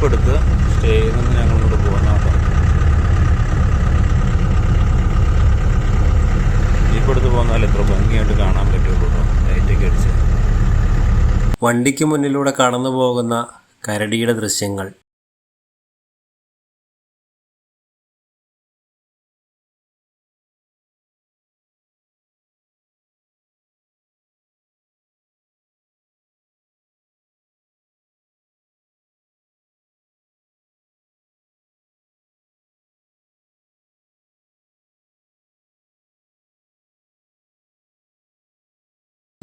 Jeep എടുത്ത് stay ചെയ്ത് ഞങ്ങൾ ഇങ്ങോട്ട് പോകുന്ന കേട്ടോ ജീപ്പ് എടുത്ത് പോകുന്നാൽ എത്ര ഭംഗിയായിട്ട് കാണാൻ പറ്റുള്ളൂ കേട്ടോ ലൈറ്റൊക്കെ അടിച്ച്. വണ്ടിക്ക് മുന്നിലൂടെ കടന്നു പോകുന്ന കരടിയുടെ ദൃശ്യങ്ങൾ.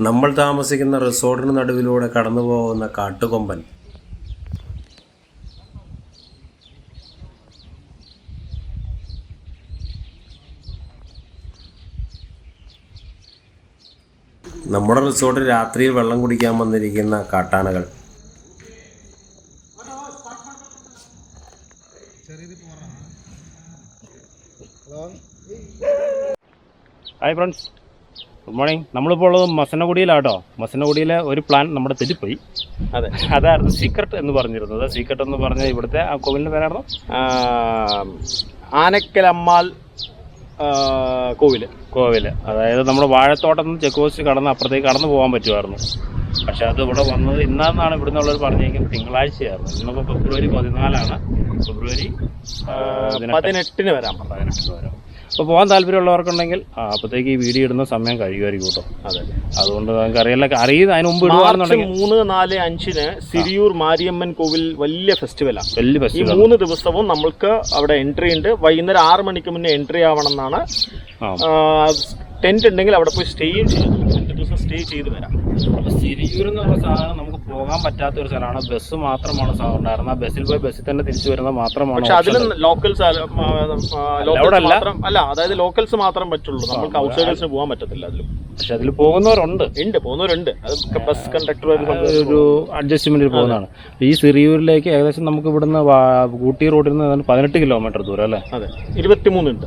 നമ്മൾ താമസിക്കുന്ന റിസോർട്ടിന് നടുവിലൂടെ കടന്നു പോകുന്ന കാട്ടുകൊമ്പൻ. നമ്മുടെ റിസോർട്ടിൽ രാത്രിയിൽ വെള്ളം കുടിക്കാൻ വന്നിരിക്കുന്ന കാട്ടാനകൾ. ഹായ് ഫ്രണ്ട്സ് ഗുഡ് മോർണിംഗ് നമ്മളിപ്പോൾ ഉള്ളത് മസനഗുഡിയിലാട്ടോ. മസനഗുഡിയിലെ ഒരു പ്ലാൻ നമ്മുടെ തെറ്റിപ്പോയി. അതെ. അതായിരുന്നു സീക്രട്ട് എന്ന് പറഞ്ഞിരുന്നത്. സീക്രട്ട് എന്ന് പറഞ്ഞ ഇവിടുത്തെ ആ കോവിലിന്റെ പേരായിരുന്നു ആനക്കലമ്മാൽ കോവിൽ കോവിൽ. കോവിൽ. അതായത് നമ്മുടെ വാഴത്തോട്ടം നിന്ന് ചെക്ക് പോസ്റ്റ് കടന്ന് അപ്പുറത്തേക്ക് കടന്നു പോകാൻ പറ്റുമായിരുന്നു പക്ഷെ അത് ഇവിടെ വന്നത് ഇന്നാന്നാണ് ഇവിടെ നിന്നുള്ളവർ പറഞ്ഞിരിക്കുന്നത് തിങ്കളാഴ്ചയായിരുന്നു. ഇന്നിപ്പോൾ ഫെബ്രുവരി പതിനാലാണ്. ഫെബ്രുവരി പതിനെട്ടിന് വരാം പതിനെട്ടിന് വരെ. അപ്പോൾ പോകാൻ താല്പര്യമുള്ളവർക്കുണ്ടെങ്കിൽ ആ, അപ്പോഴത്തേക്ക് ഈ വീഡിയോ ഇടുന്ന സമയം കഴിയുമായിരിക്കും കേട്ടോ. അതെ. അതുകൊണ്ട് നമുക്ക് അറിയില്ല അറിയുന്ന അതിന് മുമ്പ് ഇടുവാണെന്നുണ്ടെങ്കിൽ മൂന്ന് നാല് അഞ്ചിന് സിരിയൂർ മാരിയമ്മൻ കോവിൽ വലിയ ഫെസ്റ്റിവലാണ് വലിയ ഈ ഫെസ്റ്റിവൽ മൂന്ന് ദിവസവും നമ്മൾക്ക് അവിടെ എൻട്രി ഉണ്ട്. വൈകുന്നേരം ആറ് മണിക്ക് മുന്നേ എൻട്രി ആവണമെന്നാണ് ആ. ഉണ്ടെങ്കിൽ അവിടെ പോയി സ്റ്റേയും ചെയ്യും. രണ്ട് ദിവസം സ്റ്റേ ചെയ്ത് വരാം. അപ്പൊ സിരിയൂർ എന്നുള്ള സാധനം നമുക്ക് പോകാൻ പറ്റാത്ത ഒരു സ്ഥലമാണ്. ബസ് മാത്രമാണ് ഉണ്ടായിരുന്നത്. ആ ബസ്സിൽ പോയി ബസ്സിൽ തന്നെ തിരിച്ചു വരുന്നത് മാത്രമാണ് പക്ഷെ അതിലും. ലോക്കൽസ് അല്ല. അതായത് ലോക്കൽസ് മാത്രം പറ്റുള്ളൂ. നമുക്ക് ഔട്ട്സൈഡേഴ്സിന് പോകാൻ പറ്റത്തില്ല അതിലും. പക്ഷെ അതിൽ പോകുന്നവരുണ്ട്. ഉണ്ട് പോകുന്നവരുണ്ട്. അത് ബസ് കണ്ടക്ടർ ഒരു അഡ്ജസ്റ്റ്മെന്റിൽ പോകുന്നതാണ്. ഈ സിറിയൂരിലേക്ക് ഏകദേശം നമുക്ക് ഇവിടുന്ന് ഊട്ടി റോഡിൽ നിന്ന് പതിനെട്ട് കിലോമീറ്റർ ദൂരം അല്ലേ? അതെ. ഇരുപത്തിമൂന്ന് ഉണ്ട്.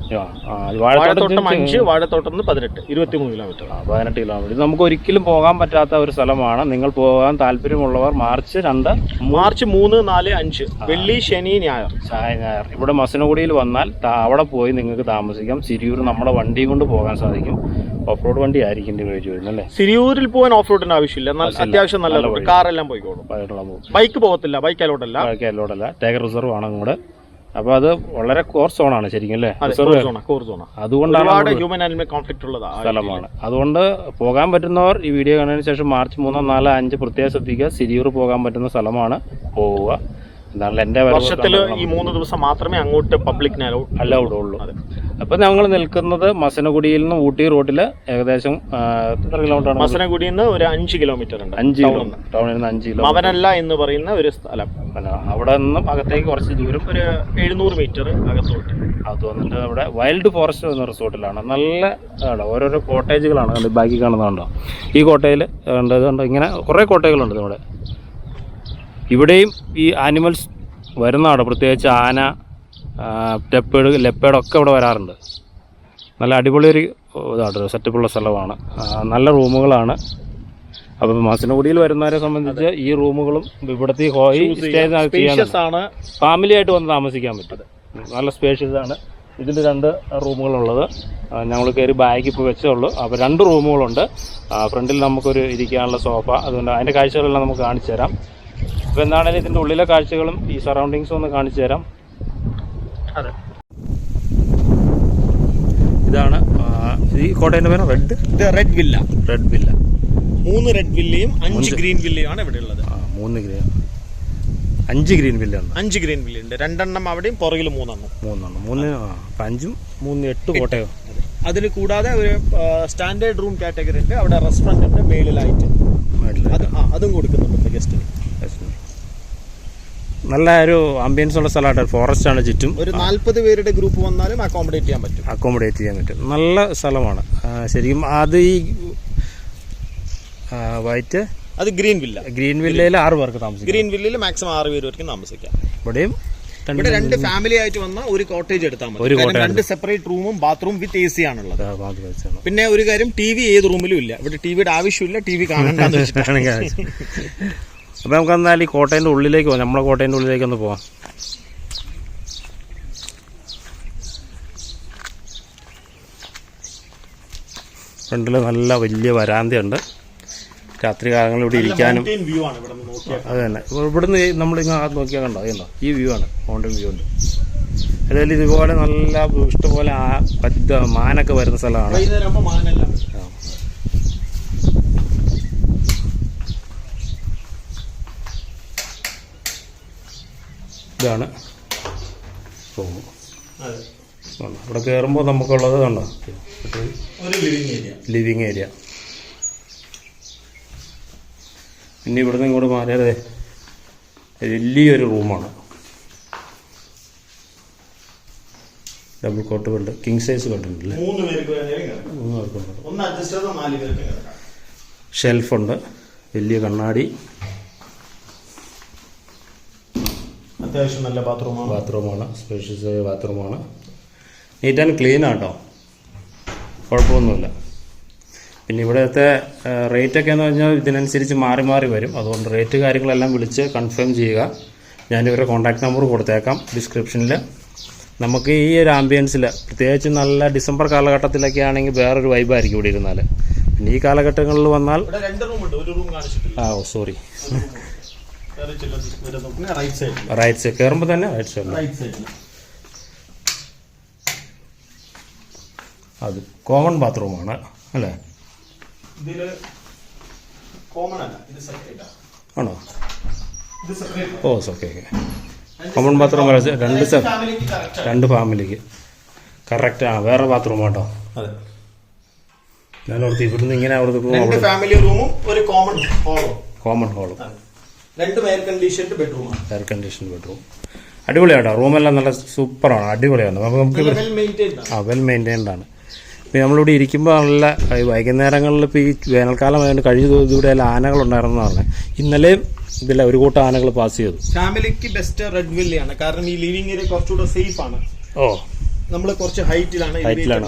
വാഴത്തോട്ടം അഞ്ച് വാഴത്തോട്ടം പതിനെട്ട്. ഇരുപത്തിമൂന്ന് കിലോമീറ്റർ. പതിനെട്ട് കിലോമീറ്റർ. നമുക്ക് ഒരിക്കലും പോകാൻ പറ്റാത്ത ഒരു സ്ഥലമാണ്. നിങ്ങൾ പോകാൻ താല്പര്യമുള്ളവർ മാർച്ച് രണ്ട് മാർച്ച് മൂന്ന് നാല് അഞ്ച്. വെള്ളി ശനി ഞായർ. ഞായർ. ഇവിടെ മസനഗുഡിയിൽ വന്നാൽ അവിടെ പോയി നിങ്ങൾക്ക് താമസിക്കാം. സിരിയൂർ നമ്മുടെ വണ്ടി കൊണ്ട് പോകാൻ സാധിക്കും. ഓഫ് റോഡ് വണ്ടി ആയിരിക്കും അല്ലേ? സിരിയൂരിൽ പോകാൻ ഓഫ് റോഡിന് ആവശ്യമില്ല. എന്നാൽ അത്യാവശ്യം നല്ല. കാറെല്ലാം പോയിക്കോളും. ബൈക്ക് പോകത്തില്ല. ബൈക്ക് പോകത്തില്ല ബൈക്ക് അലോട്ടല്ല ടേഗർ റിസർവ് ആണ് കൂടെ അപ്പോൾ അത് വളരെ കോർ സോണാണ് ശരിക്കും അല്ലേ? അതുകൊണ്ടാണ് ഹ്യൂമൻ ആനിമൽ സ്ഥലമാണ്. അതുകൊണ്ട് പോകാൻ പറ്റുന്നവർ ഈ വീഡിയോ കാണുന്നതിന് ശേഷം മാർച്ച് മൂന്നോ നാലോ അഞ്ച് പ്രത്യേകം ശ്രദ്ധിക്കുക. സിരിയൂർ പോകാൻ പറ്റുന്ന സ്ഥലമാണ്. പോവുക. എന്താണല്ലോ എന്റെ വർഷത്തിൽ ഈ മൂന്ന് ദിവസം മാത്രമേ അങ്ങോട്ട് പബ്ലിക്കിന് അലോ അലൗഡ് ഉള്ളൂ. അപ്പോൾ ഞങ്ങൾ നിൽക്കുന്നത് മസനഗുഡിയിൽ നിന്ന് ഊട്ടി റോഡിൽ ഏകദേശം എത്ര കിലോമീറ്റർ മസനഗുഡിയിൽ നിന്ന് ഒരു അഞ്ച് കിലോമീറ്റർ ഉണ്ട്. അഞ്ച് ടൗണിൽ നിന്ന്. അഞ്ച് കിലോ മവനല്ല എന്ന് പറയുന്ന ഒരു സ്ഥലം അവിടെ നിന്നും അകത്തേക്ക് കുറച്ച് ദൂരം ഒരു എഴുന്നൂറ് മീറ്റർ അകത്തോട്ട്. അത് വന്നിട്ട് അവിടെ വൈൽഡ് ഫോറസ്റ്റ് എന്ന റിസോർട്ടിലാണ്. നല്ല ഓരോരോ കോട്ടേജുകളാണ്. കണ്ട് ബാക്കി കാണുന്നതുണ്ടോ? ഈ കോട്ടയിൽ കണ്ടതുണ്ടോ ഇങ്ങനെ കുറേ കോട്ടകളുണ്ട് നമ്മുടെ ഇവിടെയും ഈ ആനിമൽസ് വരുന്നതാണ്. പ്രത്യേകിച്ച് ആന ലെപ്പേഡ് ലെപ്പേഡൊക്കെ ഇവിടെ വരാറുണ്ട്. നല്ല അടിപൊളി ഒരു ഇതാണ് സെറ്റപ്പുള്ള സ്ഥലമാണ്. നല്ല റൂമുകളാണ്. അപ്പം മാസിനകുടിയിൽ വരുന്നവരെ സംബന്ധിച്ച് ഈ റൂമുകളും ഇവിടുത്തെ ഹോയി ഫാമിലി ആയിട്ട് വന്ന് താമസിക്കാൻ പറ്റും. നല്ല സ്പേഷ്യസ് ആണ്. ഇതിൽ രണ്ട് റൂമുകളുള്ളത്. ഞങ്ങൾ കയറി ബാഗ് ഇപ്പോൾ വെച്ചേ ഉള്ളൂ. അപ്പോൾ രണ്ട് റൂമുകളുണ്ട്. ഫ്രണ്ടിൽ നമുക്കൊരു ഇരിക്കാനുള്ള സോഫ അതുകൊണ്ട് അതിന്റെ കാഴ്ചകളെല്ലാം നമുക്ക് കാണിച്ചു തരാം. അപ്പോൾ എന്താണെങ്കിലും ഇതിന്റെ ഉള്ളിലെ കാഴ്ചകളും ഈ സറൗണ്ടിങ്സും ഒന്ന് കാണിച്ചു തരാം. അതെ. ഇതാണ് ഈ കോട്ടയന്റെ പേര് red? Red villa. Red villa. മൂന്ന് റെഡ് വില്ലയും അഞ്ച് ഗ്രീൻ വില്ലയുമാണ് ഇവിടെ ഉള്ളത് മൂന്ന് ഗ്രീൻ. അഞ്ച് ഗ്രീൻ വില്ല ഉണ്ട് അഞ്ച് ഗ്രീൻ വില്ല ഉണ്ട് രണ്ടെണ്ണം അവിടെയും പുറകിൽ മൂന്നെണ്ണം. മൂന്നെണ്ണം. മൂന്ന് അഞ്ചും മൂന്ന് എട്ട് കോട്ടയോ? അതിന് കൂടാതെ ഒരു സ്റ്റാൻഡേർഡ് റൂം കാറ്റഗറി ഉണ്ട് അവിടെ റെസ്റ്റോറന്റ് ഉണ്ട് മേളിലായിട്ട് അത് ആ അതും കൊടുക്കുന്നുണ്ട് ഗസ്റ്റിന് നല്ല ഒരു ആംബിയൻസ് ഉള്ള സ്ഥലമായിട്ട് ഫോറസ്റ്റ് ആണ് ചുറ്റും. ഒരു നാല്പത് പേരുടെ ഗ്രൂപ്പ് വന്നാലും അക്കോമഡേറ്റ് ചെയ്യാൻ പറ്റും. അക്കോമഡേറ്റ് ചെയ്യാൻ പറ്റും. നല്ല സ്ഥലമാണ്. ശരിക്കും അത് ഈ വൈറ്റ് അത് ഗ്രീൻ വില്ല ഗ്രീൻ വില്ലയിൽ ആറ് പേർക്ക് താമസിക്കും. ഗ്രീൻ വില്ലയിൽ മാക്സിമം ആറ് പേര് വരെയും താമസിക്കാം. ഇവിടെയും ഇവിടെ രണ്ട് ഫാമിലി ആയിട്ട് വന്ന ഒരു കോട്ടേജ് എടുത്താൽ മതി. രണ്ട് സെപ്പറേറ്റ് റൂമും ബാത്റൂം വിത്ത് എ സി ആണുള്ളത്. പിന്നെ ഒരു കാര്യം ടി വി ഏത് റൂമിലും ഇല്ല. ഇവിടെ ടിവിയുടെ ആവശ്യമില്ല ടി വി കാണണ്ട അപ്പോൾ നമുക്ക് എന്നാൽ ഈ കോട്ടേന്റെ ഉള്ളിലേക്ക് പോകാം. നമ്മളെ കോട്ടേന്റെ ഉള്ളിലേക്ക് ഒന്ന് പോവാം. ഫ്രണ്ടിൽ നല്ല വലിയ വരാന്തയുണ്ട്. രാത്രി കാലങ്ങളിൽ ഇവിടെ ഇരിക്കാനും അത് തന്നെ. ഇവിടുന്ന് നമ്മളിങ്ങനെ ഇങ്ങനെ നോക്കിയാൽ കണ്ടോ? അതുണ്ടോ ഈ വ്യൂ ആണ്. മൗണ്ടൻ വ്യൂ ഉണ്ട്. അതായത് ഇതുപോലെ നല്ല ഇഷ്ടംപോലെ മാനൊക്കെ വരുന്ന സ്ഥലമാണ്. ഇതാണ്. റൂം ഇവിടെ കയറുമ്പോൾ നമുക്കുള്ളത് കണ്ടോ? ലിവിങ് ഏരിയ പിന്നെ ഇവിടുന്ന് ഇങ്ങോട്ട് മാറിയത് വലിയൊരു റൂമാണ്. Double cot bed king size ബെഡുണ്ടല്ലേ മൂന്ന് പേർക്കുണ്ട് ഷെൽഫുണ്ട് വലിയ കണ്ണാടി. അത്യാവശ്യം നല്ല ബാത്റൂമാണ്. ബാത്റൂമാണ്. സ്പേഷ്യസ് ബാത്റൂമാണ്. നീറ്റ് ആൻഡ് ക്ലീൻ ആട്ടോ. കുഴപ്പമൊന്നുമില്ല. പിന്നെ ഇവിടുത്തെ റേറ്റൊക്കെ എന്ന് പറഞ്ഞാൽ ഇതിനനുസരിച്ച് മാറി മാറി വരും. അതുകൊണ്ട് റേറ്റ് കാര്യങ്ങളെല്ലാം വിളിച്ച് കൺഫേം ചെയ്യുക. ഞാൻ ഇവരുടെ കോൺടാക്ട് നമ്പർ കൊടുത്തേക്കാം ഡിസ്ക്രിപ്ഷനിൽ നമുക്ക് ഈ ഒരു ആംബിയൻസിൽ പ്രത്യേകിച്ച് നല്ല ഡിസംബർ കാലഘട്ടത്തിലൊക്കെ ആണെങ്കിൽ വേറൊരു വൈബായിരിക്കും ഇവിടെ ഇരുന്നാൽ പിന്നെ ഈ കാലഘട്ടങ്ങളിൽ വന്നാൽ ആ ഓ സോറി റൈറ്റ് സൈഡ് കയറുമ്പോൾ തന്നെ റൈറ്റ് സൈഡിൽ അത് കോമൺ ബാത്റൂമാണ് അല്ലേ? ആണോ? Oh okay okay common bathroom രണ്ട് രണ്ട് ഫാമിലിക്ക് കറക്റ്റ് ആ വേറെ ബാത്റൂം കേട്ടോ അതെ. ഞാൻ ഓർത്ത് ഇവിടുന്ന് ഇങ്ങനെ അവിടെ ഫാമിലി റൂമും ഒരു കോമൺ ഹോളും കോമൺ ഹോളും രണ്ടും എയർ കണ്ടീഷൻഡ് ബെഡ്റൂമാണ് എയർ കണ്ടീഷൻ ബെഡ്റൂം അടിപൊളിയാട്ടോ. റൂമെല്ലാം നല്ല സൂപ്പറാണ്. അടിപൊളിയാണ്. നമുക്ക് നമുക്ക് ആ വെൽ മെയിന്റൈൻഡ് ആണ്. ഇപ്പോൾ നമ്മളിവിടെ ഇരിക്കുമ്പോൾ നല്ല വൈകുന്നേരങ്ങളിൽ ഇപ്പോൾ ഈ വേനൽക്കാലം ആയതുകൊണ്ട് കഴിഞ്ഞ ദിവസം ഇവിടെ എല്ലാം ആനകളുണ്ടായിരുന്നു പറഞ്ഞത് ഇന്നലെയും ഇതില്ല ഒരു കൂട്ടം ആനകൾ പാസ് ചെയ്തു. ഫാമിലിക്ക് ബെസ്റ്റ് റെഡ് വില്ലിയാണ് കാരണം ഈ ലിവിംഗ് ഏരിയ കുറച്ചുകൂടെ സേഫ് ആണ്. ഓ. നമ്മൾ കുറച്ച് ഹൈറ്റിലാണ് ഹൈറ്റിലാണ്.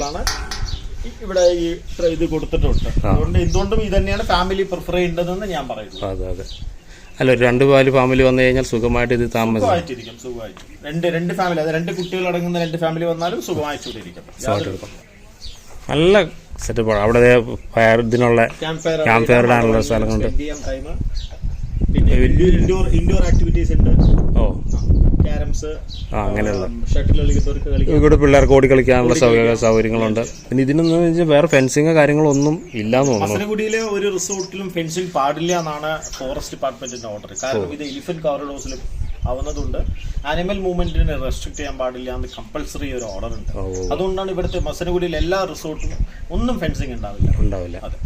ഇവിടെ ഈ ഇത് കൊടുത്തിട്ടുണ്ട്. അതുകൊണ്ട് എന്തുകൊണ്ടും ഇത് തന്നെയാണ് ഫാമിലി പ്രിഫർ ചെയ്യേണ്ടതെന്ന് ഞാൻ പറയുന്നത് അതെ അതെ. അല്ല ഒരു രണ്ട് പാൽ ഫാമിലി വന്നു കഴിഞ്ഞാൽ സുഖമായിട്ട് ഇത് താമസം സുഖമായിട്ടിരിക്കും സുഖമായിട്ട് രണ്ട് രണ്ട് ഫാമിലി അത് രണ്ട് കുട്ടികൾ അടങ്ങുന്ന രണ്ട് ഫാമിലി വന്നാലും സുഖമായിട്ട് ഇരിക്കും നല്ല സെറ്റപ്പാണ് അവിടെ ഫയർ ഇതിനുള്ള ക്യാമ്പ് ഫയർ ക്യാമ്പ് ഫയർ ഇടാനുള്ള സ്ഥലങ്ങളുണ്ട്. പിന്നെ ഇൻഡോർ ഇൻഡോർ ആക്ടിവിറ്റീസ് ഉണ്ട്. ഓ. ക്യാരംസ് ആ അങ്ങനെയുള്ള. ഷട്ടിൽ കളിക്കുന്നവർക്ക് കളിക്കാം ഇവിടെ പിള്ളേർക്ക് ഓടി കളിക്കാനുള്ള സൗകര്യ സൗകര്യങ്ങളുണ്ട്. പിന്നെ ഇതിനൊന്നും വെച്ചാൽ വേറെ ഫെൻസിങ് കാര്യങ്ങളൊന്നും ഇല്ലാന്ന് തോന്നുന്നു. മസനഗുഡിയിലെ ഒരു റിസോർട്ടിലും ഫെൻസിങ് പാടില്ല എന്നാണ് ഫോറസ്റ്റ് ഡിപ്പാർട്ട്മെന്റിന്റെ ഓർഡർ കാരണം ഇത് എലിഫന്റ് കോറിഡോസിലും ആവുന്നതുകൊണ്ട് ആനിമൽ മൂവ്മെന്റിനെ റെസ്ട്രിക്ട് ചെയ്യാൻ പാടില്ല എന്ന് കമ്പൾസറി ഒരു ഓർഡർ ഉണ്ട്. അതുകൊണ്ടാണ് ഇവിടുത്തെ മസനഗുഡിയിലെ എല്ലാ റിസോർട്ടും ഒന്നും ഫെൻസിങ് ഉണ്ടാവില്ല. ഉണ്ടാവില്ല. അതെ.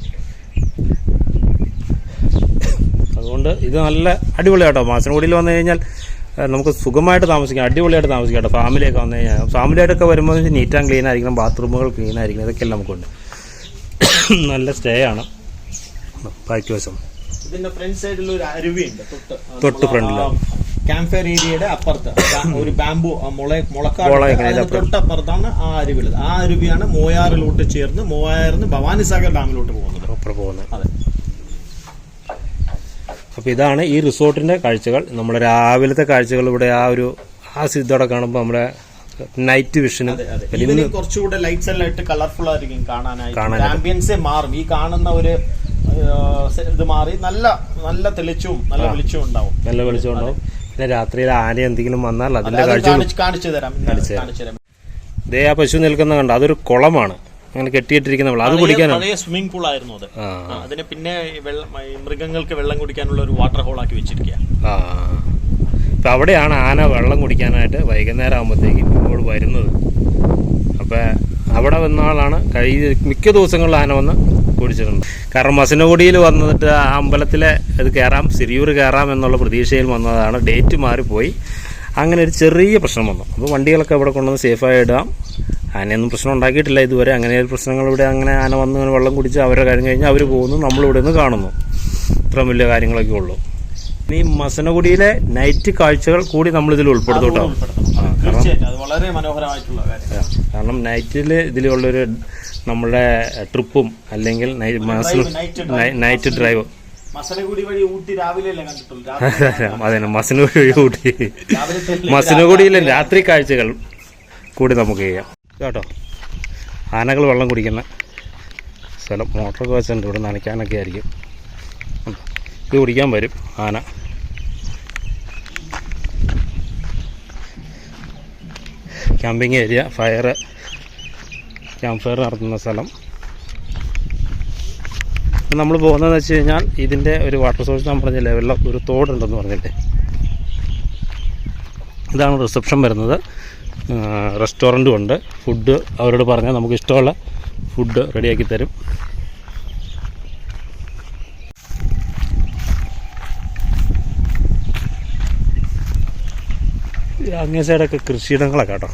അതുകൊണ്ട് ഇത് നല്ല അടിപൊളിയാട്ടോ. മാസനഗുഡിയിൽ വന്നു കഴിഞ്ഞാൽ നമുക്ക് സുഖമായിട്ട് താമസിക്കാം അടിപൊളിയായിട്ട് താമസിക്കാം കേട്ടോ. ഫാമിലിയൊക്കെ വന്നു കഴിഞ്ഞാൽ ഫാമിലിയായിട്ടൊക്കെ വരുമ്പോൾ നീറ്റ് ആൻഡ് ക്ലീൻ ആയിരിക്കണം ബാത്റൂമുകൾ ക്ലീൻ ആയിരിക്കണം ഇതൊക്കെയല്ല നമുക്കുണ്ട്. നല്ല സ്റ്റേ ആണ്. ബാക്കി വശം ഇതിന്റെ ഫ്രണ്ട് സൈഡിൽ ഒരു അരുവിയുണ്ട് തൊട്ട്. തൊട്ട് ഫ്രണ്ടിൽ. ക്യാമ്പ് ഫയർ ഏരിയയുടെ അപ്പുറത്ത്. ഒരു ബാംബു മുള മുളക്കാട്. തൊട്ടപ്പുറത്താണ് ആ അരുവിയുള്ളത്. ആ അരുവിയാണ് മോയാറിലോട്ട് ചേർന്ന് മോയാറിന്ന് ഭവാനിസാഗർ ഡാമിലോട്ട് പോകുന്നത്. അപ്പുറം പോകുന്നത്. അതെ. അപ്പോൾ ഇതാണ് ഈ റിസോർട്ടിന്റെ കാഴ്ചകൾ. നമ്മുടെ രാവിലത്തെ കാഴ്ചകൾ ഇവിടെ ആ ഒരു ആ സിദ്ധോടെ കാണുമ്പോൾ നമ്മുടെ നൈറ്റ് വിഷനും കുറച്ചുകൂടെ ലൈറ്റ്സ് എല്ലാം ഇട്ട് കളർഫുൾ ആയിരിക്കും കാണാനായിട്ട്. ആംബിയൻസ് മാറും. ഈ കാണുന്ന ഒരു ഇത് മാറി നല്ല നല്ല തെളിച്ചവും നല്ല വെളിച്ചവും ഉണ്ടാവും. നല്ല വെളിച്ചവും ഉണ്ടാവും. പിന്നെ രാത്രിയിൽ ആന എന്തെങ്കിലും വന്നാൽ അതിന്റെ കാഴ്ച കാണിച്ചു തരാം. കാണിച്ചു തരാം. ദേ ആ പശു നിൽക്കുന്ന കണ്ട? അതൊരു കുളമാണ്. അങ്ങനെ കെട്ടിയിട്ടിരിക്കുന്ന വെള്ളം അത് കുടിക്കാനാണ്. പഴയ സ്വിമ്മിംഗ് പൂൾ ആയിരുന്നു അത്. അതിന് പിന്നെ വെള്ളം മൃഗങ്ങൾക്ക് വെള്ളം കുടിക്കാനുള്ള ഒരു വാട്ടർ ഹോൾ ആക്കി വെച്ചിരിക്കുക ആ. അപ്പം അവിടെയാണ് ആന വെള്ളം കുടിക്കാനായിട്ട് വൈകുന്നേരം ആകുമ്പോഴത്തേക്കും ഇങ്ങോട്ട് വരുന്നത്. അപ്പോൾ അവിടെ വന്ന ആളാണ് കഴിഞ്ഞ മിക്ക ദിവസങ്ങളിൽ ആന വന്ന് കുടിച്ചിട്ടുണ്ട് കാരണം മസിനകുടിയിൽ വന്നിട്ട് ആ അമ്പലത്തിലെ ഇത് കയറാം സിരിയൂർ കയറാം എന്നുള്ള പ്രതീക്ഷയിൽ വന്നതാണ്. ഡേറ്റ് മാറിപ്പോയി. അങ്ങനെ ഒരു ചെറിയ പ്രശ്നം വന്നു. അപ്പോൾ വണ്ടികളൊക്കെ ഇവിടെ കൊണ്ടുവന്ന് സേഫായി ഇടാം. ആനയൊന്നും പ്രശ്നം ഉണ്ടാക്കിയിട്ടില്ല ഇതുവരെ. അങ്ങനെ ഒരു പ്രശ്നങ്ങൾ ഇവിടെ അങ്ങനെ ആന വന്ന് ഇങ്ങനെ വെള്ളം കുടിച്ച് അവരെ കഴിഞ്ഞ് കഴിഞ്ഞാൽ അവർ പോകുന്നു നമ്മളിവിടെ നിന്ന് കാണുന്നു. ഇത്ര വലിയ കാര്യങ്ങളൊക്കെ ഉള്ളൂ. ഇനി മസനഗുഡിയിലെ നൈറ്റ് കാഴ്ചകൾ കൂടി നമ്മൾ ഇതിൽ ഉൾപ്പെടുത്തും കേട്ടോ. അത് കാരണം നൈറ്റിൽ ഇതിലുള്ളൊരു നമ്മുടെ ട്രിപ്പും അല്ലെങ്കിൽ നൈറ്റ് ഡ്രൈവ് മസനഗുഡി വഴി ഊട്ടി രാവിലെ അതിന് മസനഗുടി കൂടി രാവിലത്തെ മസനഗുഡിയിലെ രാത്രി കാഴ്ചകൾ കൂടി നമുക്ക് ചെയ്യാം. കേട്ടോ ആനകൾ വെള്ളം കുടിക്കുന്ന സ്ഥലം. മോട്ടറൊക്കെ വെച്ചിട്ടുണ്ട്. ഇവിടെ നനയ്ക്കാനൊക്കെ ആയിരിക്കും. ഇത് കുടിക്കാൻ വരും ആന. Camping area fire camp fire നടത്തുന്ന സ്ഥലം. നമ്മൾ പോകുന്നതെന്ന് വെച്ച് കഴിഞ്ഞാൽ ഇതിന്റെ ഒരു വാട്ടർ സോഴ്സ് ഞാൻ പറഞ്ഞില്ലേ വെള്ളം ഒരു തോടുണ്ടെന്ന് പറഞ്ഞില്ലേ ഇതാണ് റിസപ്ഷൻ വരുന്നത്. റെസ്റ്റോറന്റും ഉണ്ട് ഫുഡ് അവരോട് പറഞ്ഞാൽ നമുക്ക് ഇഷ്ടമുള്ള ഫുഡ് റെഡിയാക്കി തരും. അങ്ങേ സൈഡൊക്കെ കൃഷിയിടങ്ങളൊക്കെ കേട്ടോ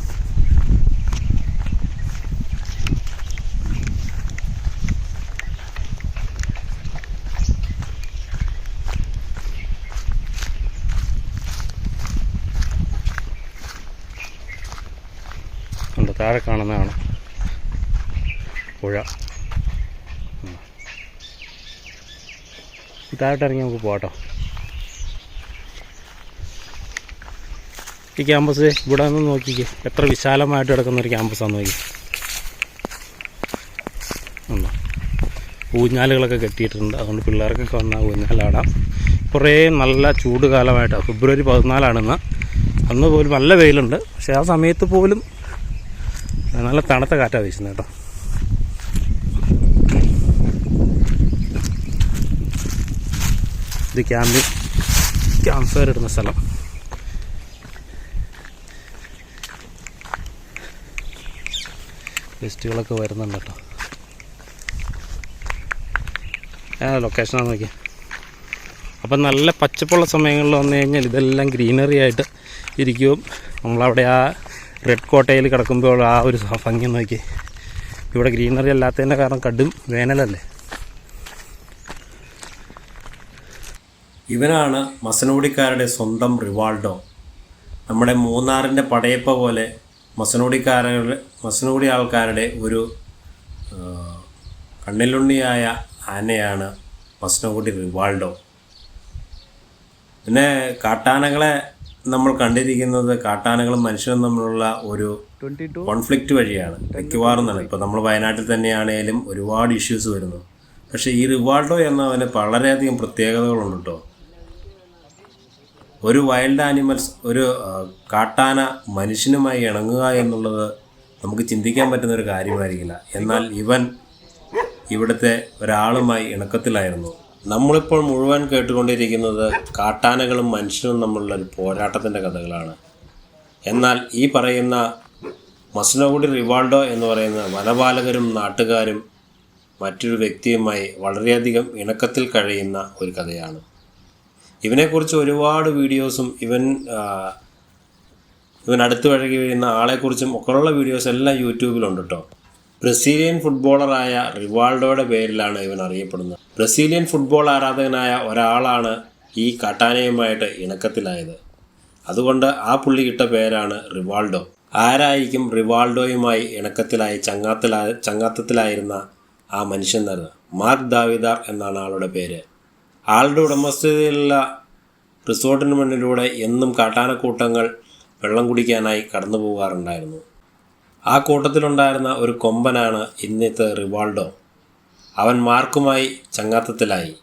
ഉണ്ട് താഴെ കാണുന്നതാണ് പുഴ. താഴോട്ട് ഇറങ്ങി നമുക്ക് പോകട്ടോ ഈ ക്യാമ്പസ് ഇവിടെ നിന്ന് നോക്കിക്കേ. എത്ര വിശാലമായിട്ട് കിടക്കുന്ന ഒരു ക്യാമ്പസാന്ന് നോക്കി ഊഞ്ഞാലുകളൊക്കെ കെട്ടിയിട്ടുണ്ട്. അതുകൊണ്ട് പിള്ളേർക്കൊക്കെ വന്ന ഊഞ്ഞാലാടാം. കുറേ നല്ല ചൂട് കാലമായിട്ടാണ് ഫെബ്രുവരി പതിനാലാണെന്ന്. അന്ന് പോലും നല്ല വെയിലുണ്ട്. പക്ഷേ ആ സമയത്ത് പോലും നല്ല തണുത്ത കാറ്റാണ് വീശുന്നത് കേട്ടോ. ഇത് ക്യാമ്പിൽ ക്യാമ്പ് ഫയർ ഇടുന്ന സ്ഥലം. ഗസ്റ്റുകളൊക്കെ വരുന്നുണ്ട് കേട്ടോ. ആ ലൊക്കേഷനാണ് നോക്കി അപ്പം നല്ല പച്ചപ്പുള്ള സമയങ്ങളിൽ വന്നു കഴിഞ്ഞാൽ ഇതെല്ലാം ഗ്രീനറി ആയിട്ട് ഇരിക്കും. നമ്മളവിടെ ആ റെഡ് കോട്ടയിൽ കിടക്കുമ്പോൾ ആ ഒരു ഭംഗി നോക്കി. ഇവിടെ ഗ്രീനറി അല്ലാത്തതിന്റെ കാരണം കടും വേനലല്ലേ? ഇവനാണ് മസനോടിക്കാരുടെ സ്വന്തം റിവാൾഡോ. നമ്മുടെ മൂന്നാറിന്റെ പടയപ്പ പോലെ മസനോടിക്കാരുടെ മസനോടി ആൾക്കാരുടെ ഒരു കണ്ണിലുണ്ണിയായ ആനയാണ് മസനോടി റിവാൾഡോ. പിന്നെ കാട്ടാനകളെ നമ്മൾ കണ്ടിരിക്കുന്നത് കാട്ടാനകളും മനുഷ്യനും തമ്മിലുള്ള ഒരു കോൺഫ്ലിക്റ്റ് വഴിയാണ്. മിക്കവാറും തന്നെ ഇപ്പോൾ നമ്മൾ വയനാട്ടിൽ തന്നെയാണേലും ഒരുപാട് ഇഷ്യൂസ് വരുന്നു. പക്ഷേ ഈ റിവാൾഡോ എന്നവന് വളരെയധികം പ്രത്യേകതകളുണ്ട് കേട്ടോ ഒരു വൈൽഡ് ആനിമൽസ് ഒരു കാട്ടാന മനുഷ്യനുമായി ഇണങ്ങുക എന്നുള്ളത് നമുക്ക് ചിന്തിക്കാൻ പറ്റുന്ന ഒരു കാര്യമായിരിക്കില്ല. എന്നാൽ ഇവൻ ഇവിടുത്തെ ഒരാളുമായി ഇണക്കത്തിലായിരുന്നു. നമ്മളിപ്പോൾ മുഴുവൻ കേട്ടുകൊണ്ടിരിക്കുന്നത് കാട്ടാനകളും മനുഷ്യനും തമ്മിലുള്ള ഒരു പോരാട്ടത്തിന്റെ കഥകളാണ്. എന്നാൽ ഈ പറയുന്ന മസ്നോഗുഡി റിവാൾഡോ എന്ന് പറയുന്ന വനപാലകരും നാട്ടുകാരും മറ്റൊരു വ്യക്തിയുമായി വളരെയധികം ഇണക്കത്തിൽ കഴിയുന്ന ഒരു കഥയാണ്. ഇവനെക്കുറിച്ച് ഒരുപാട് വീഡിയോസും ഇവൻ ഇവൻ അടുത്ത് വഴകി വീഴുന്ന ആളെക്കുറിച്ചും ഒക്കെയുള്ള വീഡിയോസ് എല്ലാം യൂട്യൂബിലുണ്ട് കേട്ടോ ബ്രസീലിയൻ ഫുട്ബോളറായ റിവാൾഡോയുടെ പേരിലാണ് ഇവൻ അറിയപ്പെടുന്നത്. ബ്രസീലിയൻ ഫുട്ബോൾ ആരാധകനായ ഒരാളാണ് ഈ കാട്ടാനയുമായിട്ട് ഇണക്കത്തിലായത്. അതുകൊണ്ട് ആ പുള്ളി ഇട്ട പേരാണ് റിവാൾഡോ. ആരായിരിക്കും റിവാൾഡോയുമായി ഇണക്കത്തിലായി ചങ്ങാത്തിലായ ചങ്ങാത്തത്തിലായിരുന്ന ആ മനുഷ്യൻ തന്നെ മാർക്ക് ദാവിദാർ എന്നാണ് ആളുടെ പേര്. ആളുടെ ഉടമസ്ഥതയിലുള്ള റിസോർട്ടിന് മുന്നിലൂടെ എന്നും കാട്ടാനക്കൂട്ടങ്ങൾ വെള്ളം കുടിക്കാനായി കടന്നു പോകാറുണ്ടായിരുന്നു ആ കൂട്ടത്തിലുണ്ടായിരുന്ന ഒരു കൊമ്പനാണ് ഇന്നത്തെ റിവാൾഡോ. അവൻ മാർക്കുമായി ചങ്ങാത്തത്തിലായി.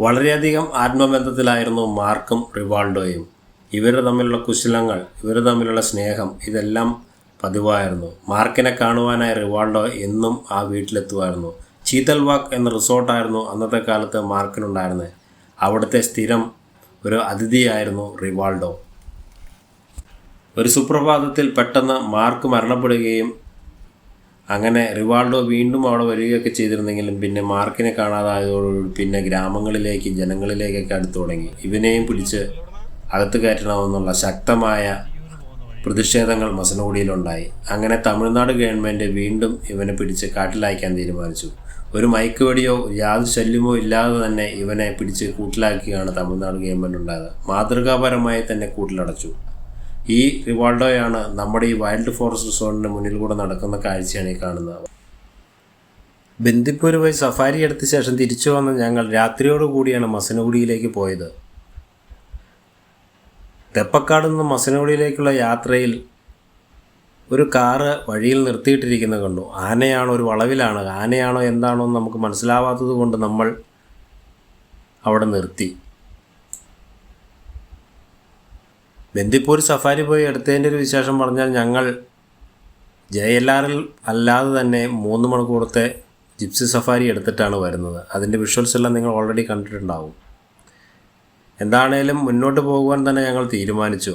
വളരെയധികം ആത്മബന്ധത്തിലായിരുന്നു മാർക്കും റിവാൾഡോയും. ഇവർ തമ്മിലുള്ള കുശലങ്ങൾ ഇവർ തമ്മിലുള്ള സ്നേഹം ഇതെല്ലാം പതിവായിരുന്നു. മാർക്കിനെ കാണുവാനായി റിവാൾഡോ എന്നും ആ വീട്ടിലെത്തുമായിരുന്നു. ചീതൽ വാക്ക് എന്ന റിസോർട്ടായിരുന്നു അന്നത്തെ കാലത്ത് മാർക്കിനുണ്ടായിരുന്നത്. അവിടുത്തെ സ്ഥിരം ഒരു അതിഥിയായിരുന്നു റിവാൾഡോ. ഒരു സുപ്രഭാതത്തിൽ പെട്ടെന്ന് മാർക്ക് മരണപ്പെടുകയും അങ്ങനെ റിവാൾഡോ വീണ്ടും അവിടെ വരികയൊക്കെ ചെയ്തിരുന്നെങ്കിലും പിന്നെ മാർക്കിനെ കാണാതായതോടുകൂടി പിന്നെ ഗ്രാമങ്ങളിലേക്ക് ജനങ്ങളിലേക്കൊക്കെ അടുത്തു തുടങ്ങി. ഇവനെയും പിടിച്ച് അകത്ത് കയറ്റണമെന്നുള്ള ശക്തമായ പ്രതിഷേധങ്ങൾ മസനഗുഡിയിലുണ്ടായി. അങ്ങനെ തമിഴ്നാട് ഗവൺമെന്റ് വീണ്ടും ഇവനെ പിടിച്ച് കാട്ടിലയക്കാൻ തീരുമാനിച്ചു. ഒരു മയക്ക് വെടിയോ യാതൊരു ശല്യമോ ഇല്ലാതെ തന്നെ ഇവനെ പിടിച്ച് കൂട്ടിലാക്കിയാണ് തമിഴ്നാട് ഗവൺമെന്റ് ഉണ്ടായത്. മാതൃകാപരമായി തന്നെ കൂട്ടിലടച്ചു. ഈ റിവാൾഡോയാണ് നമ്മുടെ ഈ വൈൽഡ് ഫോറസ്റ്റ് റിസോർട്ടിന് മുന്നിൽ കൂടെ നടക്കുന്ന കാഴ്ചയാണ് ഈ കാണുന്നത്. ബന്ദിപ്പൂർ പോയി സഫാരി എടുത്ത ശേഷം തിരിച്ചു വന്ന ഞങ്ങൾ രാത്രിയോടുകൂടിയാണ് മസനഗുഡിയിലേക്ക് പോയത്. തെപ്പക്കാട് നിന്ന് മസനഗുഡിയിലേക്കുള്ള യാത്രയിൽ ഒരു കാറ് വഴിയിൽ നിർത്തിയിട്ടിരിക്കുന്നത് കണ്ടു. ആനയാണോ? ഒരു വളവിലാണ്. ആനയാണോ? എന്താണോ നമുക്ക് മനസ്സിലാവാത്തത് കൊണ്ട് നമ്മൾ അവിടെ നിർത്തി. ബന്ദിപ്പൂർ സഫാരി പോയി എടുത്തതിന്റെ ഒരു വിശേഷം പറഞ്ഞാൽ ഞങ്ങൾ ജെ എൽ ആറിൽ അല്ലാതെ തന്നെ മൂന്ന് മണിക്കൂറത്തെ ജിപ്സി സഫാരി എടുത്തിട്ടാണ് വരുന്നത്. അതിന്റെ വിഷ്വൽസ് എല്ലാം നിങ്ങൾ ഓൾറെഡി കണ്ടിട്ടുണ്ടാവും. എന്താണേലും മുന്നോട്ട് പോകുവാൻ തന്നെ ഞങ്ങൾ തീരുമാനിച്ചു.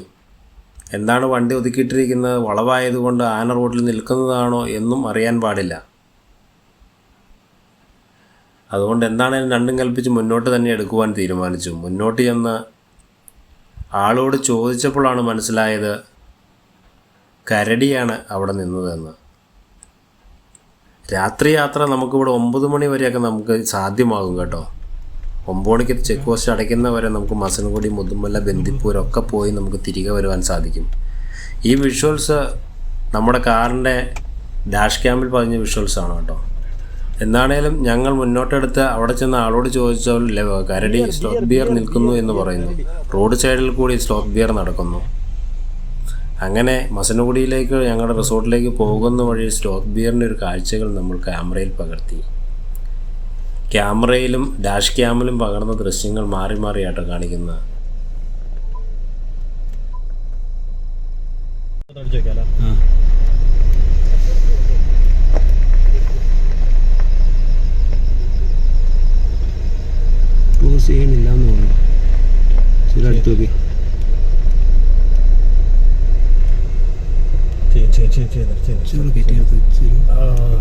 എന്താണ് വണ്ടി ഒതുക്കിയിട്ടിരിക്കുന്നത്? വളവായതുകൊണ്ട് ആന റോഡിൽ നിൽക്കുന്നതാണോ എന്നും അറിയാൻ പാടില്ല. അതുകൊണ്ട് എന്താണേലും രണ്ടും കൽപ്പിച്ച് മുന്നോട്ട് തന്നെ എടുക്കുവാൻ തീരുമാനിച്ചു. മുന്നോട്ട് ചെന്ന് ആളോട് ചോദിച്ചപ്പോഴാണ് മനസ്സിലായത് കരടിയാണ് അവിടെ നിന്നതെന്ന്. രാത്രി യാത്ര നമുക്കിവിടെ ഒമ്പത് മണി വരെയൊക്കെ നമുക്ക് സാധ്യമാകും കേട്ടോ. ഒമ്പത് മണിക്ക് ചെക്ക് പോസ്റ്റ് അടയ്ക്കുന്നവരെ നമുക്ക് മസനഗുഡി മുതുമല്ല ബന്ദിപ്പൂരൊക്കെ പോയി നമുക്ക് തിരികെ വരുവാൻ സാധിക്കും. ഈ വിഷ്വൽസ് നമ്മുടെ കാറിന്റെ ഡാഷ് ക്യാമ്പിൽ പതിഞ്ഞ വിഷ്വൽസ് ആണ് കേട്ടോ. എന്നാണേലും ഞങ്ങൾ മുന്നോട്ടെടുത്ത് അവിടെ ചെന്ന ആളോട് ചോദിച്ചാൽ കരടി സ്ലോത്ത് ബിയർ നിൽക്കുന്നു എന്ന് പറയുന്നു. റോഡ് സൈഡിൽ കൂടി സ്ലോത്ത് ബിയർ നടക്കുന്നു. അങ്ങനെ മസനഗുഡിയിലേക്ക് ഞങ്ങളുടെ റിസോർട്ടിലേക്ക് പോകുന്ന വഴി സ്ലോത്ത് ബിയറിന്റെ ഒരു കാഴ്ചകൾ നമ്മൾ ക്യാമറയിൽ പകർത്തി. ക്യാമറയിലും ഡാഷ് ക്യാമിലും പകർന്ന ദൃശ്യങ്ങൾ മാറി മാറിയാട്ടോ കാണിക്കുന്നത് ചെയ്യണില്ല എന്ന് തോന്നുന്നു ശരി അടുത്ത് നോക്കി.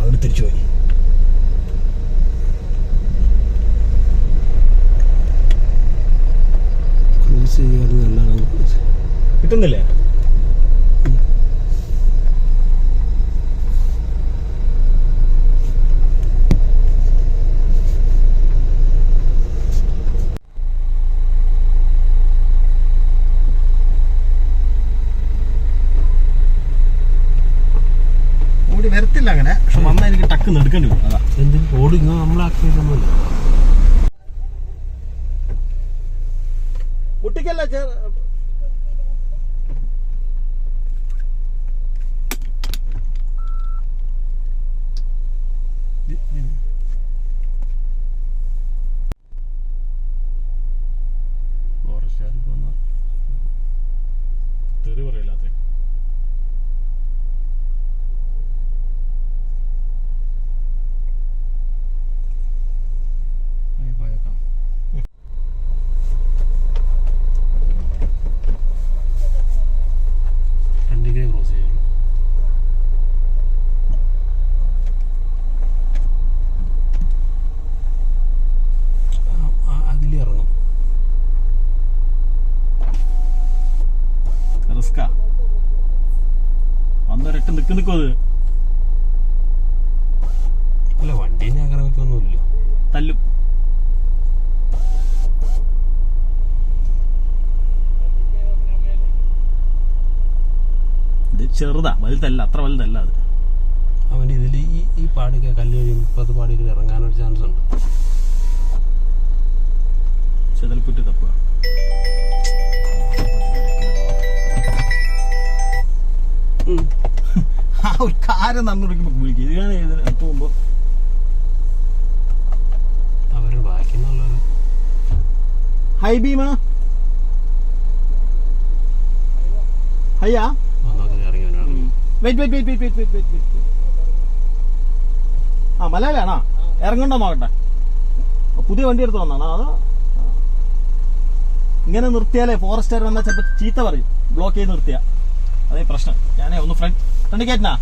അവിടെ തിരിച്ചു പോയി. ക്ലോസ് ചെയ്യാറ് നല്ലതാണ്. കിട്ടുന്നില്ലേ ഓടി വരത്തില്ല അങ്ങനെ പക്ഷെ വരും അതാ. എന്ത്? ഓടി ഇങ്ങനെ നമ്മളാക്കിയിട്ടൊന്നുമില്ല കുട്ടിക്കല്ല നിക്ക് നിൽക്കും അത്. അല്ല വണ്ടീനെ ആക്രമിക്കൊന്നുമില്ല. തല്ലും. ഇത് ചെറുതാ വലുതല്ല അത്ര വലുതല്ല അത്. അവൻ ഇതിൽ ഈ ഈ പാടിക്ക് കല്ല് കഴിയുമ്പോൾ ഇപ്പത്തെ പാടിക്ക് ഇറങ്ങാനൊരു ചാൻസ് ഉണ്ട്. ചെതൽപ്പിട്ട് തപ്പുക. ആ ഒരു കാര്യം നടന്നു വിളിക്കുമ്പോ വിളിക്കും ഇതിനാണ് ഇതിന് പോകുമ്പോ അവരുടെ ബാക്കി high Bhima. ഹയ്യാ. Wait wait wait wait wait wait wait ആ മലയാളിയാണോ? ഇറങ്ങണ്ടോ നോക്കട്ടെ. പുതിയ വണ്ടി എടുത്ത് വന്നാണോ അതോ. ഇങ്ങനെ നിർത്തിയാലേ ഫോറസ്റ്റുകാർ വന്നാൽ ചിലപ്പോൾ ചീത്ത പറയും. ബ്ലോക്ക് ചെയ്ത് നിർത്തിയ. അതേ പ്രശ്നം. ഞാനേ ഒന്ന് ഫ്രണ്ട് ഫ്രണ്ട് കയറ്റിനാ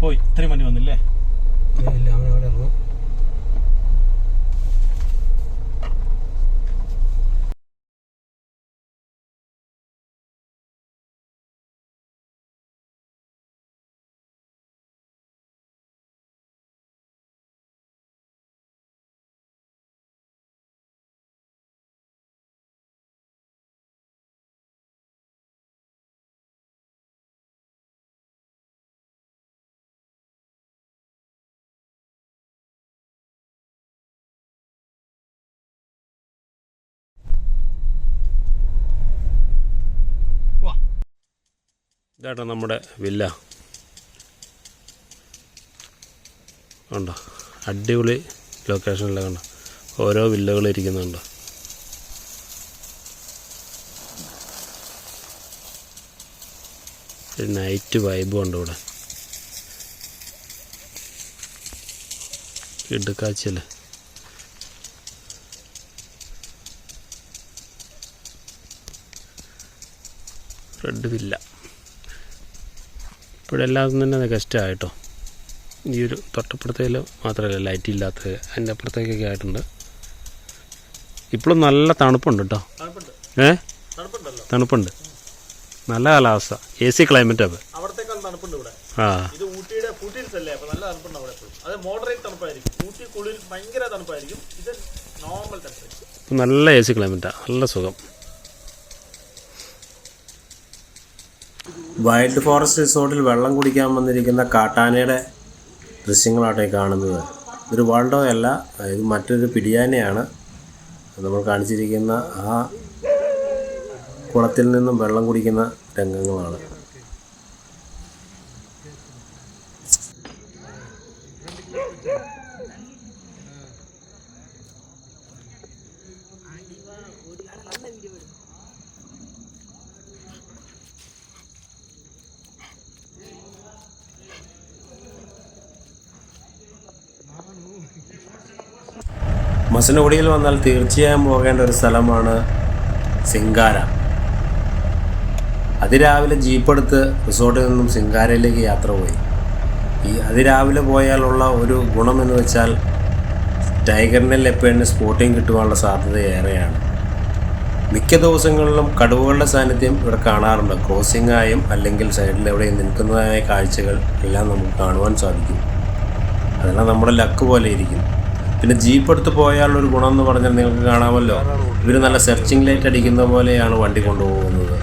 പോയി ഇത്രയും വണ്ടി വന്നില്ലേ? ഇല്ല അവനവിടെ ഇറങ്ങും ഇതാട്ടോ നമ്മുടെ വില്ല. കണ്ടോ? അടിപൊളി ലൊക്കേഷനിലാണ് കണ്ടോ? ഓരോ വില്ലകൾ ഇരിക്കുന്നുണ്ട്? നൈറ്റ് വൈബും ഉണ്ട് ഇവിടെ. ഇടുക്കാച്ചൽ. Red villa. ഇപ്പോഴെല്ലാം തന്നെ അത് കഷ്ടമായിട്ടോ ഈ ഒരു തൊട്ടപ്പുറത്തേൽ മാത്രമല്ല ലൈറ്റ് ഇല്ലാത്ത അതിന്റെ അപ്പുറത്തേക്കൊക്കെ ആയിട്ടുണ്ട്. ഇപ്പോഴും നല്ല തണുപ്പുണ്ട് കേട്ടോ ഏ? തണുപ്പുണ്ട്. നല്ല കാലാവസ്ഥ. എ സി ക്ലൈമറ്റ് അത് ആ. ഇത് ഊട്ടിയുടെ ഊട്ടിയിൽസ് അല്ലേ? അപ്പൊ നല്ല തണുപ്പുണ്ട് അവിടെ എപ്പോഴും അത് മോഡറേറ്റ് തണുപ്പായിരിക്കും. ഊട്ടി ഭയങ്കര തണുപ്പായിരിക്കും. ഇത് നോർമൽ നല്ല എ സി ക്ലൈമറ്റാണ് നല്ല സുഖം. വൈൽഡ് ഫോറസ്റ്റ് റിസോർട്ടിൽ വെള്ളം കുടിക്കാൻ വന്നിരിക്കുന്ന കാട്ടാനയുടെ ദൃശ്യങ്ങളാട്ടെ കാണുന്നത്. ഇതൊരു വാൾഡോ അല്ല ഇത് മറ്റൊരു പിടിയാനയാണ്. നമ്മൾ കാണിച്ചിരിക്കുന്ന ആ കുളത്തിൽ നിന്നും വെള്ളം കുടിക്കുന്ന രംഗങ്ങളാണ്. മസനഗുഡിയിൽ വന്നാൽ തീർച്ചയായും പോകേണ്ട ഒരു സ്ഥലമാണ് സിംഗാര. അതിരാവിലെ ജീപ്പെടുത്ത് റിസോർട്ടിൽ നിന്നും സിംഗാരയിലേക്ക് യാത്ര പോയി. ഈ അതിരാവിലെ പോയാലുള്ള ഒരു ഗുണമെന്ന് വെച്ചാൽ ടൈഗറിനെ ലെപ്പേഡിന് സ്പോട്ടിങ് കിട്ടുവാനുള്ള സാധ്യത ഏറെയാണ്. മിക്ക ദിവസങ്ങളിലും കടുവകളുടെ സാന്നിധ്യം ഇവിടെ കാണാറുണ്ട്. ക്രോസിംഗ് ആയും അല്ലെങ്കിൽ സൈഡിൽ എവിടെയും നിൽക്കുന്നതായ കാഴ്ചകൾ എല്ലാം നമുക്ക് കാണുവാൻ സാധിക്കും. അതെല്ലാം നമ്മുടെ ലക്ക് പോലെ ഇരിക്കും. പിന്നെ ജീപ്പ് എടുത്ത് പോയാലുള്ള ഒരു ഗുണം എന്ന് പറഞ്ഞാൽ നിങ്ങൾക്ക് കാണാമല്ലോ. ഇവർ നല്ല സെർച്ചിങ് ലൈറ്റ് അടിക്കുന്ന പോലെയാണ് വണ്ടി കൊണ്ടുപോകുന്നത്.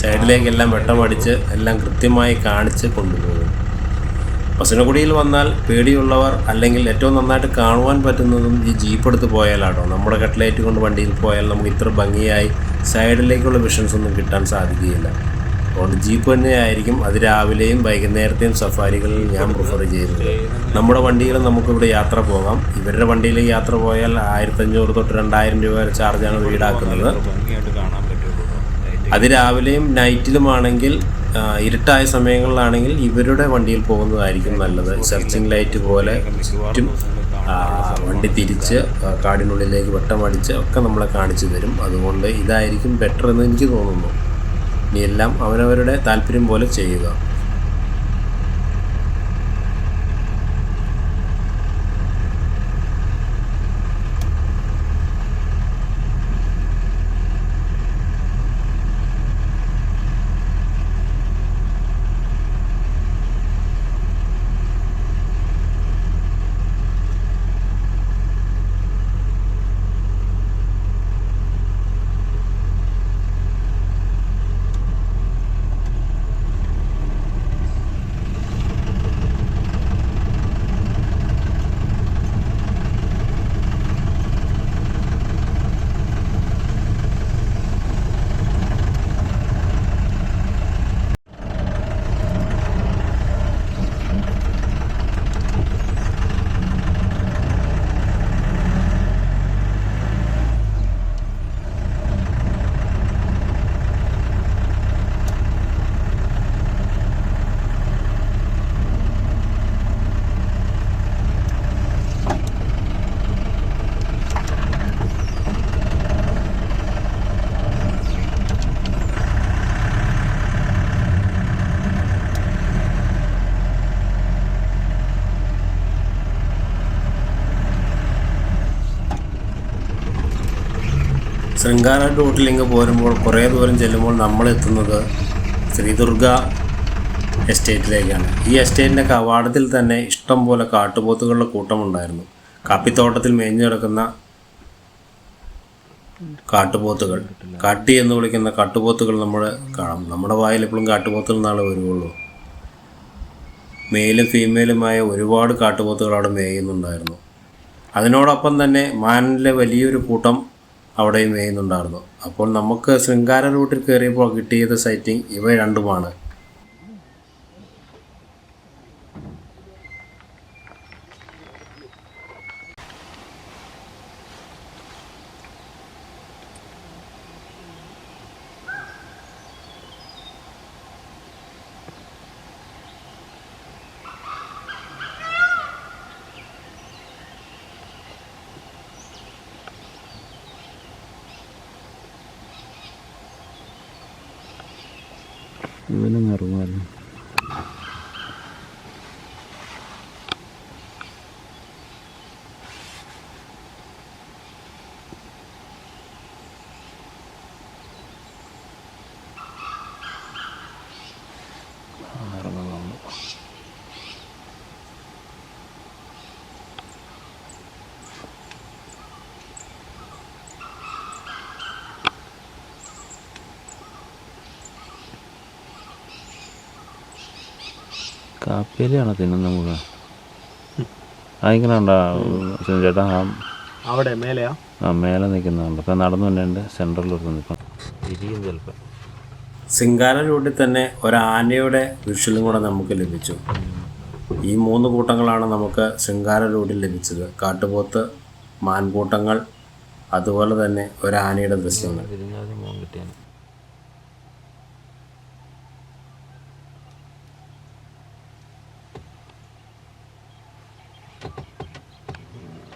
സൈഡിലേക്കെല്ലാം വെട്ടം അടിച്ച് എല്ലാം കൃത്യമായി കാണിച്ച് കൊണ്ടുപോകും. പസനക്കുടിയിൽ വന്നാൽ പേടിയുള്ളവർ അല്ലെങ്കിൽ ഏറ്റവും നന്നായിട്ട് കാണുവാൻ പറ്റുന്നതും ഈ ജീപ്പ് എടുത്ത് പോയാലാണോ നമ്മുടെ കട്ട്ലൈറ്റ് കൊണ്ട് വണ്ടിയിൽ പോയാൽ നമുക്ക് ഇത്ര ഭംഗിയായി സൈഡിലേക്കുള്ള വിഷൻസ് ഒന്നും കിട്ടാൻ സാധിക്കുകയില്ല. അതുകൊണ്ട് ജീപ്പ് തന്നെയായിരിക്കും അത് രാവിലെയും വൈകുന്നേരത്തെയും സഫാരികളിൽ ഞാൻ പ്രിഫർ ചെയ്യുന്നത്. നമ്മുടെ വണ്ടിയിൽ നമുക്കിവിടെ യാത്ര പോകാം. ഇവരുടെ വണ്ടിയിൽ യാത്ര പോയാൽ ആയിരത്തഞ്ഞൂറ് തൊട്ട് രണ്ടായിരം രൂപ വരെ ചാർജാണ് കേട്ടോ അത് രാവിലെയും നൈറ്റിലുമാണെങ്കിൽ ഇരുട്ടായ സമയങ്ങളിലാണെങ്കിൽ ഇവരുടെ വണ്ടിയിൽ പോകുന്നതായിരിക്കും നല്ലത്. സെർച്ചിങ് ലൈറ്റ് പോലെ ചുറ്റും വണ്ടി തിരിച്ച് കാടിനുള്ളിലേക്ക് വട്ടം അടിച്ച് ഒക്കെ നമ്മളെ കാണിച്ചു തരും. അതുകൊണ്ട് ഇതായിരിക്കും ബെറ്റർ എന്ന് എനിക്ക് തോന്നുന്നു. ഇനി എല്ലാം അവനവരുടെ താല്പര്യം പോലെ ചെയ്യുക. ശൃംഗാര റൂട്ടിലിങ്ങ് പോരുമ്പോൾ കുറേ ദൂരം ചെല്ലുമ്പോൾ നമ്മൾ എത്തുന്നത് ശ്രീദുർഗ എസ്റ്റേറ്റിലേക്കാണ്. ഈ എസ്റ്റേറ്റിന്റെ കവാടത്തിൽ തന്നെ ഇഷ്ടം പോലെ കാട്ടുപോത്തുകളുടെ കൂട്ടമുണ്ടായിരുന്നു. കാപ്പിത്തോട്ടത്തിൽ മേഞ്ഞു കിടക്കുന്ന കാട്ടുപോത്തുകൾ. കാട്ടി എന്ന് വിളിക്കുന്ന കാട്ടുപോത്തുകൾ നമ്മൾ കാണാം. നമ്മുടെ വായിൽ എപ്പോഴും കാട്ടുപോത്തുകൾ എന്നാണ് വരുവുള്ളൂ മെയിലും ഫീമെയിലുമായ ഒരുപാട് കാട്ടുപോത്തുകൾ അവിടെ മേയുന്നുണ്ടായിരുന്നു. അതിനോടൊപ്പം തന്നെ മാനിലെ വലിയൊരു കൂട്ടം അവിടെയും നെയ്യുന്നുണ്ടായിരുന്നു അപ്പോൾ നമുക്ക് ശൃംഗാര റൂട്ടിൽ കയറിയപ്പോൾ കിട്ടിയത് സൈറ്റിംഗ് ഇവ രണ്ടുമാണ്. കാപ്പിയിലാണ് തിന്നുന്ന മുഴുവൻ? ആ ചേട്ടാ? അവിടെ മേലെയാ? ആ മേലെ നിൽക്കുന്നുണ്ട്. ഇപ്പം നടന്നു തന്നെ സെന്ററിലോട്ട് നിൽക്കണം ഇരിക്കും ചിലപ്പോൾ സിംഗാര റൂട്ടിൽ തന്നെ ഒരു ആനയുടെ വിഷലും കൂടെ നമുക്ക് ലഭിച്ചു. ഈ മൂന്ന് കൂട്ടങ്ങളാണ് നമുക്ക് ശൃംഗാര റൂട്ടിൽ ലഭിച്ചത്. കാട്ടുപോത്ത് മാൻകൂട്ടങ്ങൾ അതുപോലെ തന്നെ ഒരു ആനയുടെ ദൃശ്യങ്ങൾ.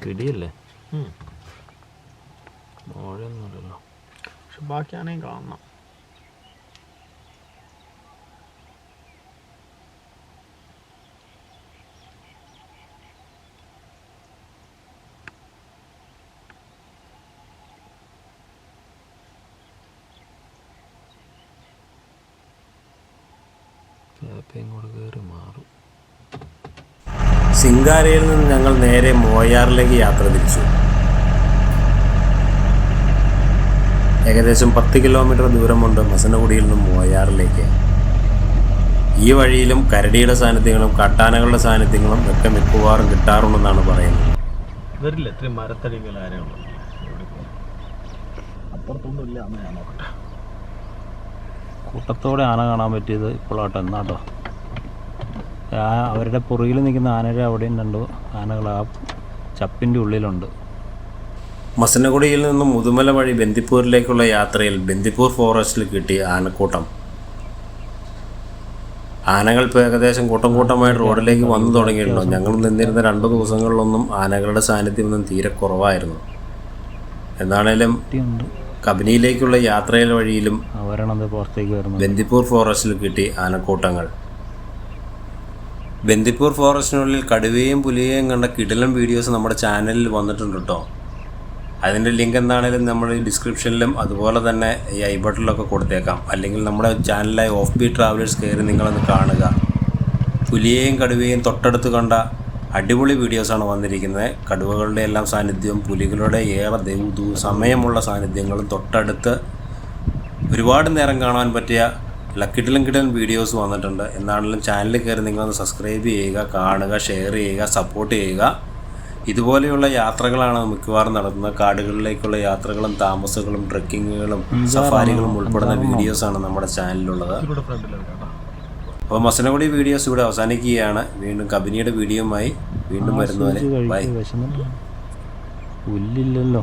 പിടിയല്ലേ മഴയൊന്നുമില്ലല്ലോ പക്ഷെ ബാക്കിയാണെങ്കിൽ കാണണം ചിലപ്പോൾ ഇങ്ങോട്ട് കയറി മാറും സിംഗാരയിൽ നിന്ന് ഞങ്ങൾ നേരെ മോയാറിലേക്ക് യാത്ര തിരിച്ചു. ഏകദേശം പത്ത് കിലോമീറ്റർ ദൂരമുണ്ട് മസനഗുഡിയിൽ നിന്നും മോയാറിലേക്ക്. ഈ വഴിയിലും കരടിയുടെ സാന്നിധ്യങ്ങളും കാട്ടാനകളുടെ സാന്നിധ്യങ്ങളും ഒക്കെ മിക്കവാറും കിട്ടാറുണ്ടെന്നാണ് പറയുന്നത്. കൂട്ടത്തോടെ ആന കാണാൻ പറ്റിയത് ഇപ്പോഴാട്ടെ എന്നാട്ടോ. ആ അവരുടെ പുറകിൽ നിൽക്കുന്ന ആനകൾ അവിടെയും രണ്ട് ആനകൾ ആ ചപ്പിന്റെ ഉള്ളിലുണ്ട്. മസനഗുഡിയിൽ നിന്നും മുതുമല വഴി ബന്ദിപ്പൂരിലേക്കുള്ള യാത്രയിൽ ബന്ദിപ്പൂർ ഫോറസ്റ്റിൽ കിട്ടിയ ആനക്കൂട്ടം. ആനകൾ ഇപ്പോൾ ഏകദേശം കൂട്ടം കൂട്ടമായി റോഡിലേക്ക് വന്നു തുടങ്ങിയിട്ടുണ്ടോ? ഞങ്ങൾ നിന്നിരുന്ന രണ്ട് ദിവസങ്ങളിലൊന്നും ആനകളുടെ സാന്നിധ്യം സാന്നിധ്യമൊന്നും തീരെ കുറവായിരുന്നു. എന്നാണേലും കബനിയിലേക്കുള്ള യാത്രയിൽ വഴിയിലും ബന്ദിപ്പൂർ ഫോറസ്റ്റിൽ കിട്ടി ആനക്കൂട്ടങ്ങൾ. ബന്ദിപ്പൂർ ഫോറസ്റ്റിനുള്ളിൽ കടുവയും പുലിയേയും കണ്ട കിടിലം വീഡിയോസ് നമ്മുടെ ചാനലിൽ വന്നിട്ടുണ്ട് കേട്ടോ. അതിന്റെ ലിങ്ക് എന്താണേലും നമ്മൾ ഡിസ്ക്രിപ്ഷനിലും അതുപോലെ തന്നെ ഈ ഐ ബട്ടണിലൊക്കെ കൊടുത്തേക്കാം. അല്ലെങ്കിൽ നമ്മുടെ ചാനലായ ഓഫ് ബി ട്രാവലേഴ്സ് കയറി നിങ്ങളൊന്ന് കാണുക. പുലിയേയും കടുവയും തൊട്ടടുത്ത് കണ്ട അടിപൊളി വീഡിയോസാണ് വന്നിരിക്കുന്നത്. കടുവകളുടെ എല്ലാം സാന്നിധ്യവും പുലികളുടെ ഏറെ ദൈവ സമയമുള്ള സാന്നിധ്യങ്ങളും തൊട്ടടുത്ത് ഒരുപാട് നേരം കാണാൻ പറ്റിയ ലക്കിട്ടിലും കിട്ടലും വീഡിയോസ് വന്നിട്ടുണ്ട്. എന്നാണെങ്കിലും ചാനലിൽ കയറി നിങ്ങളൊന്ന് സബ്സ്ക്രൈബ് ചെയ്യുക കാണുക ഷെയർ ചെയ്യുക സപ്പോർട്ട് ചെയ്യുക. ഇതുപോലെയുള്ള യാത്രകളാണ് മിക്കവാറും നടത്തുന്നത്. കാടുകളിലേക്കുള്ള യാത്രകളും താമസങ്ങളും ട്രക്കിങ്ങുകളും സഫാരികളും ഉൾപ്പെടുന്ന വീഡിയോസാണ് നമ്മുടെ ചാനലിലുള്ളത് അപ്പോൾ മസനകുടി വീഡിയോസ് ഇവിടെ അവസാനിക്കുകയാണ്. വീണ്ടും കബനിയുടെ വീഡിയോയുമായി വീണ്ടും വരുന്നവരെ. ബൈ പുല്ലില്ലല്ലോ.